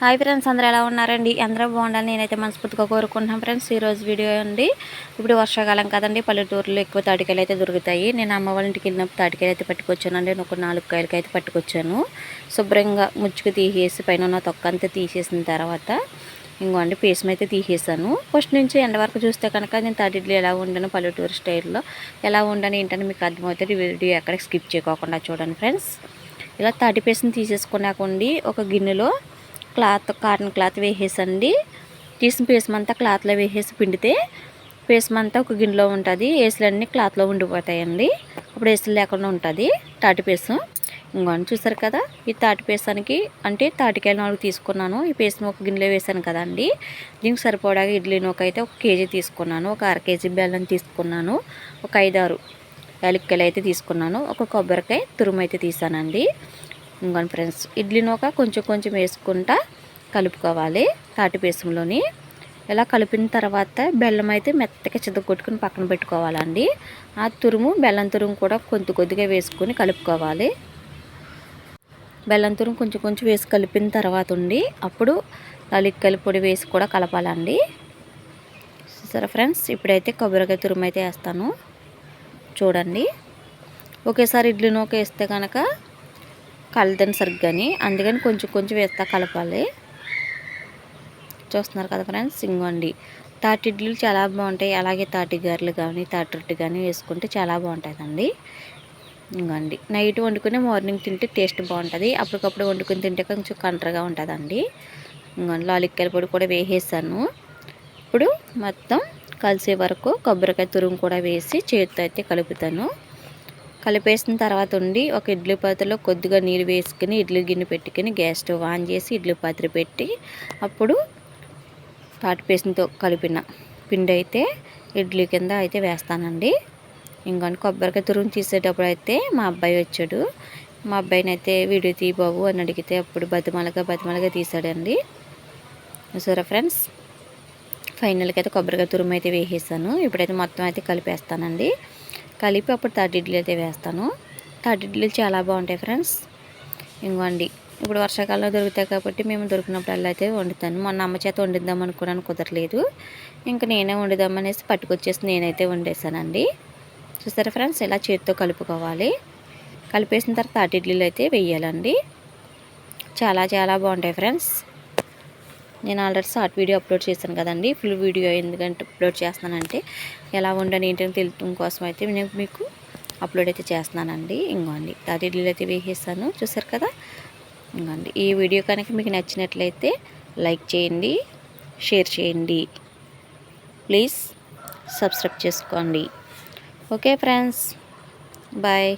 Hi friends అందరూ ఎలా ఉన్నారండి? అందరూ బాగుండాలి నేనైతే మనస్ఫూర్తిగా కోరుకుంటున్నాను ఫ్రెండ్స్. ఈరోజు వీడియో అండి. ఇప్పుడు వర్షాకాలం కదండి పల్లెటూరులో ఎక్కువ తాటికాయలు అయితే దొరుకుతాయి. నేను అమ్మ వాళ్ళ ఇంటికి వెళ్ళినప్పుడు తాటికాయలు అయితే పట్టుకొచ్చానండి. నేను ఒక నాలుగు కాయలకి అయితే పట్టుకొచ్చాను. శుభ్రంగా ముచ్చుకు తీసేసి పైన ఉన్న తొక్క అంతా తీసేసిన తర్వాత ఇంకోండి పేసం అయితే తీసేసాను. ఫస్ట్ నుంచి ఎండ వరకు చూస్తే కనుక నేను తాటిడ్లు ఎలా ఉండను పల్లెటూరు స్టైల్లో ఎలా ఉండను ఏంటని మీకు అర్థమవుతుంది వీడియో ఎక్కడ స్కిప్ చేయకోకుండా చూడండి ఫ్రెండ్స్. ఇలా తాటి పేసం తీసేసుకున్నాకండి ఒక గిన్నెలో క్లాత్ కాటన్ క్లాత్ వేసేసండి. తీసిన పేసమంతా క్లాత్లో వేసేసి పిండితే పేసమంతా ఒక గిన్నెలో ఉంటుంది. ఏసులన్నీ క్లాత్లో ఉండిపోతాయండి. అప్పుడు ఏసులు లేకుండా ఉంటుంది. తాటి పేసం. ఇంకోని చూసారు కదా ఈ తాటి పేసానికి అంటే తాటికాయలు నాలుగు తీసుకున్నాను. ఈ పేసం ఒక గిన్నెలో వేసాను కదండి. దీనికి సరిపడాగా ఇడ్లీ నూక అయితే ఒక కేజీ తీసుకున్నాను. ఒక అర కేజీ బెల్లం తీసుకున్నాను. ఒక ఐదారు యాలక్కాయలు అయితే తీసుకున్నాను. ఒక కొబ్బరికాయ తురుము అయితే తీసానండి. ఇంకొని ఫ్రెండ్స్ ఇడ్లీ నూక కొంచెం కొంచెం వేసుకుంటా కలుపుకోవాలి. తాటిపేసంలోని ఇలా కలిపిన తర్వాత బెల్లం అయితే మెత్తగా కొట్టుకుని పక్కన పెట్టుకోవాలండి. ఆ తురుము బెల్లం తురుము కూడా కొద్ది కొద్దిగా వేసుకొని కలుపుకోవాలి. బెల్లం తురుము కొంచెం కొంచెం వేసి కలిపిన తర్వాత ఉండి అప్పుడు లలిక్కల పొడి వేసి కూడా కలపాలండి. సరే ఫ్రెండ్స్? ఇప్పుడైతే కొబ్బరికాయ తురుము అయితే వేస్తాను. చూడండి. ఒకేసారి ఇడ్లీ నూక వేస్తే కనుక కలదని సరిగ్గాని. అందుకని కొంచెం కొంచెం వేస్తా కలపాలి. చూస్తున్నారు కదా ఫ్రెండ్స్ ఇంకోండి అండి. తాటిడ్లు చాలా బాగుంటాయి. అలాగే తాటి గారెలు కానీ తాటి రొట్టె కానీ వేసుకుంటే చాలా బాగుంటుందండి ఇంకండి నైట్ వండుకుని మార్నింగ్ తింటే టేస్ట్ బాగుంటుంది. అప్పటికప్పుడు వండుకుని తింటే కొంచెం కంట్రగా ఉంటుందండి. ఇంకండి లాలిక్కాయల పొడి కూడా వేసేసాను. ఇప్పుడు మొత్తం కలిసే వరకు కొబ్బరికాయ తురుము కూడా వేసి చేతితో అయితే కలుపుతాను. కలిపేసిన తర్వాత ఉండి ఒక ఇడ్లీ పాత్రలో కొద్దిగా నీళ్ళు వేసుకుని ఇడ్లీ గిన్నె పెట్టుకుని గ్యాస్ స్టవ్ ఆన్ చేసి ఇడ్లీ పాత్ర పెట్టి అప్పుడు తాటిపేసినతో కలిపిన పిండి అయితే ఇడ్లీ కింద అయితే వేస్తానండి. ఇంకొని కొబ్బరికాయ తురుము తీసేటప్పుడు అయితే మా అబ్బాయి వచ్చాడు. మా అబ్బాయిని అయితే వీడియో తీ బాబు అని అడిగితే అప్పుడు బతిమలగా బతిమలగా తీసాడండి. సరే ఫ్రెండ్స్? ఫైనల్కి అయితే కొబ్బరికాయ తురుము అయితే వేసేసాను. ఇప్పుడైతే మొత్తం అయితే కలిపేస్తానండి. కలిపి అప్పుడు థర్డ్ అయితే వేస్తాను. థర్డ్ చాలా బాగుంటాయి ఫ్రెండ్స్. ఇంకోండి ఇప్పుడు వర్షాకాలంలో దొరుకుతాయి కాబట్టి మేము దొరికినప్పుడు అయితే వండుతాను. మొన్న అమ్మ చేత వండిద్దాం అనుకున్నాను కుదరలేదు. ఇంకా నేనే వండుదామనేసి పట్టుకొచ్చేసి నేనైతే వండేసానండి. చూస్తారా ఫ్రెండ్స్? ఇలా చేతితో కలుపుకోవాలి. కలిపేసిన తర్వాత తాటి ఇడ్లీలు అయితే వేయాలండి. చాలా చాలా బాగుంటాయి ఫ్రెండ్స్. నేను ఆల్రెడీ షార్ట్ వీడియో అప్లోడ్ చేశాను కదండి. ఫుల్ వీడియో ఎందుకంటే అప్లోడ్ చేస్తున్నానంటే ఎలా ఉండని ఏంటని తెలియటం కోసం అయితే నేను మీకు అప్లోడ్ అయితే చేస్తున్నానండి. ఇంకోండి తాటి ఇడ్లీలు అయితే వేసేస్తాను చూసారు కదా? ఇంకోండి ఈ వీడియో కనుక మీకు నచ్చినట్లయితే లైక్ చేయండి షేర్ చేయండి. ప్లీజ్ సబ్స్క్రైబ్ చేసుకోండి. Okay friends. బాయ్.